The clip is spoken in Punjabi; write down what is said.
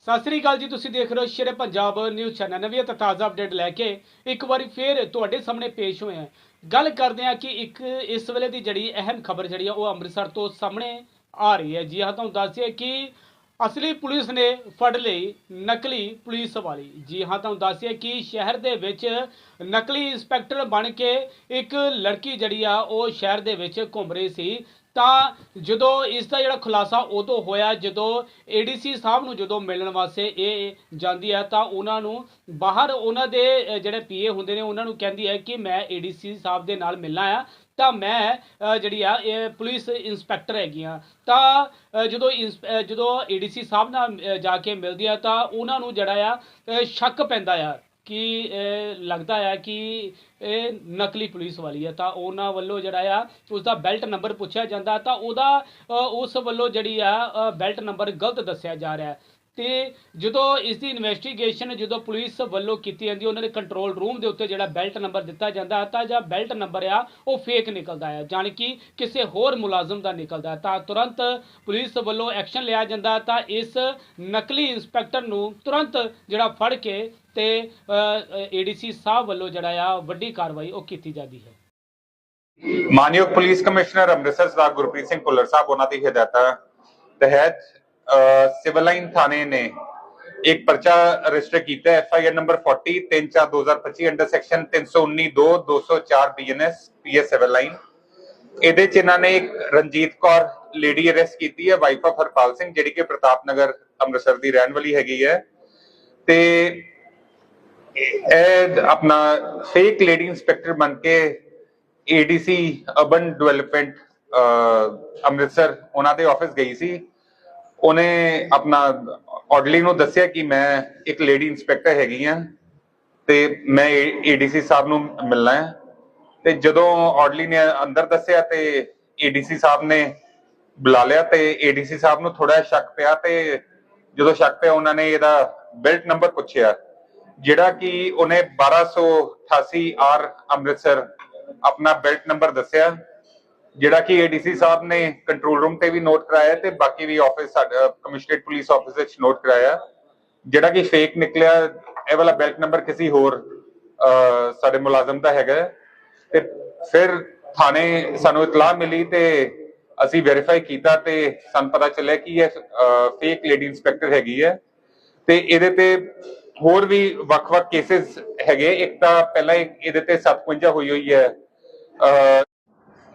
ਸਤਿ ਸ੍ਰੀ ਅਕਾਲ ਜੀ, ਤੁਸੀਂ ਦੇਖ ਰਹੇ ਹੋ ਸ਼ੇਰੇ ਪੰਜਾਬ ਨਿਊਜ਼ ਚੈਨਲ। ਨਵੀਂ ਅਤੇ ਤਾਜ਼ਾ ਅਪਡੇਟ ਲੈ ਕੇ ਇੱਕ ਵਾਰੀ ਫੇਰ ਤੁਹਾਡੇ ਸਾਹਮਣੇ ਪੇਸ਼ ਹੋਏ ਹਾਂ। ਗੱਲ ਕਰਦੇ ਹਾਂ ਕਿ ਇੱਕ ਇਸ ਵੇਲੇ ਦੀ ਜਿਹੜੀ ਅਹਿਮ ਖਬਰ ਜਿਹੜੀ ਆ, ਉਹ ਅੰਮ੍ਰਿਤਸਰ ਤੋਂ ਸਾਹਮਣੇ ਆ ਰਹੀ ਹੈ। ਜੀ ਹਾਂ, ਤੁਹਾਨੂੰ ਦੱਸਿਆ ਕਿ ਅਸਲੀ ਪੁਲਿਸ ਨੇ ਫੜ ਲਈ ਨਕਲੀ ਪੁਲਿਸ ਵਾਲੀ। ਜੀ ਹਾਂ, ਤੁਹਾਨੂੰ ਦੱਸਿਆ ਕਿ ਸ਼ਹਿਰ ਦੇ ਵਿੱਚ ਨਕਲੀ ਇੰਸਪੈਕਟਰ ਬਣ ਕੇ ਇੱਕ ਲੜਕੀ ਜਿਹੜੀ ਆ, ਉਹ ਸ਼ਹਿਰ ਦੇ ਵਿੱਚ ਘੁੰਮ ਰਹੀ ਸੀ। ਤਾਂ ਜਦੋਂ ਇਸ ਦਾ ਜਿਹੜਾ ਖੁਲਾਸਾ ਉਦੋਂ ਹੋਇਆ ਜਦੋਂ ਏਡੀਸੀ ਸਾਹਿਬ ਨੂੰ ਜਦੋਂ ਮਿਲਣ ਵਾਸਤੇ ਇਹ ਜਾਂਦੀ ਹੈ ਤਾਂ ਉਹਨਾਂ ਨੂੰ ਬਾਹਰ ਉਹਨਾਂ ਦੇ ਅ, ਜਿਹੜੇ ਪੀਏ ਹੁੰਦੇ ਨੇ ਉਹਨਾਂ ਨੂੰ ਕਹਿੰਦੀ ਹੈ ਕਿ ਮੈਂ ਏਡੀਸੀ ਸਾਹਿਬ ਦੇ ਨਾਲ ਮਿਲਣਾ ਆ ਤਾਂ ਮੈਂ ਜਿਹੜੀ ਆ ਇਹ ਪੁਲਿਸ ਇੰਸਪੈਕਟਰ ਹੈਗੀ ਆ। ਤਾਂ ਅ, ਜਦੋਂ ਇੰਸ- ਅ, ਜਦੋਂ ਏਡੀਸੀ ਸਾਹਿਬ ਨਾਲ ਜਾ ਕੇ ਮਿਲਦੀ ਆ ਤਾਂ ਉਹਨਾਂ ਨੂੰ ਜਿਹੜਾ ਆ ਸ਼ੱਕ ਪੈਂਦਾ ਆ। ਕਿ ਲੱਗਦਾ ਆ ਕਿ ਇਹ ਨਕਲੀ ਪੁਲਿਸ ਵਾਲੀ ਹੈ ਤਾਂ ਉਹਨਾਂ ਵੱਲੋਂ ਜਿਹੜਾ ਆ ਉਸ ਦਾ ਬੈਲਟ ਨੰਬਰ ਪੁੱਛਿਆ ਜਾਂਦਾ, ਤਾਂ ਉਹਦਾ ਉਸ ਵੱਲੋਂ ਜਿਹੜੀ ਆ ਬੈਲਟ ਨੰਬਰ ਗਲਤ ਦੱਸਿਆ ਜਾ ਰਿਹਾ। ਤੇ ਜਦੋਂ ਇਸ ਦੀ ਇਨਵੈਸਟੀਗੇਸ਼ਨ ਜਦੋਂ ਪੁਲਿਸ ਵੱਲੋਂ ਕੀਤੀ ਜਾਂਦੀ ਉਹਨਾਂ ਦੇ ਕੰਟਰੋਲ ਰੂਮ ਦੇ ਉੱਤੇ ਜਿਹੜਾ ਬੈਲਟ ਨੰਬਰ ਦਿੱਤਾ ਜਾਂਦਾ ਤਾਂ ਜਿਹੜਾ ਬੈਲਟ ਨੰਬਰ ਆ, ਉਹ ਫੇਕ ਨਿਕਲਦਾ ਹੈ, ਜਾਣੀ ਕਿ ਕਿਸੇ ਹੋਰ ਮੁਲਾਜ਼ਮ ਦਾ ਨਿਕਲਦਾ ਤਾਂ ਤੁਰੰਤ ਪੁਲਿਸ ਵੱਲੋਂ ਐਕਸ਼ਨ ਲਿਆ ਜਾਂਦਾ ਤਾਂ ਇਸ ਨਕਲੀ ਇੰਸਪੈਕਟਰ ਨੂੰ ਤੁਰੰਤ ਜਿਹੜਾ ਫੜ ਕੇ ਤੇ ਏਡੀਸੀ ਸਾਹਿਬ ਵੱਲੋਂ ਜਿਹੜਾ ਆ, ਵੱਡੀ ਕਾਰਵਾਈ ਉਹ ਕੀਤੀ ਜਾਂਦੀ ਹੈ। ਮਾਨਯੋਗ ਪੁਲਿਸ ਕਮਿਸ਼ਨਰ ਅੰਮ੍ਰਿਤਸਰ ਸਰਦਾਰ ਗੁਰਪ੍ਰੀਤ ਸਿੰਘ ਭੁੱਲਰ ਸਾਹਿਬ, ਉਹਨਾਂ ਦੀ ਹਦਾਇਤਾਂ ਤਹਿਤ ਸਿਵਲ ਲਾਈਨ ਥਾਣੇ ਨੇ ਇੱਕ ਪਰਚਾ ਰਜਿਸਟਰ ਕੀਤਾ ਹੈ FIR number 40 34 2025 under section 319 2 204 BNS PS civil line ਇਹਦੇ ਚ ਇਹਨਾਂ ਨੇ ਇੱਕ ਰਣਜੀਤ ਕੌਰ ਲੇਡੀ ਅਰੈਸਟ ਕੀਤੀ ਹੈ ਵਾਈਫ ਆਫ ਹਰਪਾਲ ਸਿੰਘ, ਜਿਹੜੀ ਕਿ ਪ੍ਰਤਾਪ ਨਗਰ ਅੰਮ੍ਰਿਤਸਰ ਦੀ ਰਹਿਣ ਵਾਲੀ ਹੈਗੀ ਹੈ। ਤੇ ਇਹ ਆਪਣਾ ਫੇਕ ਲੇਡੀ ਇੰਸਪੈਕਟਰ ਬਣ ਕੇ ਏਡੀਸੀ ਅਰਬਨ ਡਿਵੈਲਪਮੈਂਟ ਅੰਮ੍ਰਿਤਸਰ, ਉਹਨਾਂ ਦੇ ਆਫਿਸ ਗਈ ਸੀ। ਉਹਨੇ ਆਪਣਾ ਆਰਡਰਲੀ ਨੂੰ ਦੱਸਿਆ ਕਿ ਮੈਂ ਇੱਕ ਲੇਡੀ ਇੰਸਪੈਕਟਰ ਹੈਗੀ ਆ ਤੇ ਮੈਂ ਏਡੀਸੀ ਸਾਹਿਬ ਨੂੰ ਮਿਲਣਾ ਹੈ ਤੇ ਜਦੋਂ ਆਰਡਰਲੀ ਨੇ ਅੰਦਰ ਦੱਸਿਆ ਤੇ ਏਡੀਸੀ ਸਾਹਿਬ ਨੇ ਬੁਲਾ ਲਿਆ ਤੇ ਏਡੀਸੀ ਸਾਹਿਬ ਨੂੰ ਥੋੜਾ ਸ਼ੱਕ ਪਿਆ ਤੇ ਜਦੋਂ ਸ਼ੱਕ ਪਿਆ ਉਹਨਾਂ ਨੇ ਇਹਦਾ ਬੈਲਟ ਨੰਬਰ ਪੁੱਛਿਆ, ਜਿਹੜਾ ਕਿ ਉਹਨੇ 1288 ਆਰ ਅੰਮ੍ਰਿਤਸਰ ਆਪਣਾ ਬੈਲਟ ਨੰਬਰ ਦੱਸਿਆ। ਜਿਹੜਾ ਕਿ ਏਡੀਸੀ ਸਾਹਿਬ ਨੇ ਕੰਟਰੋਲ ਰੂਮ ਤੇ ਵੀ ਨੋਟ ਕਰਾਇਆ ਤੇ ਬਾਕੀ ਵੀ ਆਫਿਸ ਸਾਡਾ ਕਮਿਸ਼ਨਰੇਟ ਪੁਲਿਸ ਆਫਿਸ ਵਿੱਚ ਨੋਟ ਕਰਾਇਆ। ਜਿਹੜਾ ਕਿ ਫੇਕ ਨਿਕਲਿਆ, ਇਹ ਵਾਲਾ ਬੈਲਟ ਨੰਬਰ ਕਿਸੇ ਹੋਰ ਸਾਡੇ ਮੁਲਾਜ਼ਮ ਦਾ ਹੈਗਾ। ਤੇ ਫਿਰ ਥਾਣੇ ਸਾਨੂੰ ਇਤਲਾਹ ਮਿਲੀ ਤੇ ਅਸੀਂ ਵੈਰੀਫਾਈ ਕੀਤਾ ਤੇ ਸਾਨੂੰ ਪਤਾ ਚੱਲਿਆ ਕਿ ਇਹ ਫੇਕ ਲੇਡੀ ਇੰਸਪੈਕਟਰ ਹੈਗੀ ਹੈ। ਤੇ ਇਹਦੇ ਤੇ ਹੋਰ ਵੀ ਵੱਖ-ਵੱਖ ਕੇਸਿਸ ਹੈਗੇ। ਇੱਕ ਤਾਂ ਪਹਿਲਾਂ ਇਹਦੇ ਤੇ 57 ਹੋਈ ਹੋਈ ਹੈ।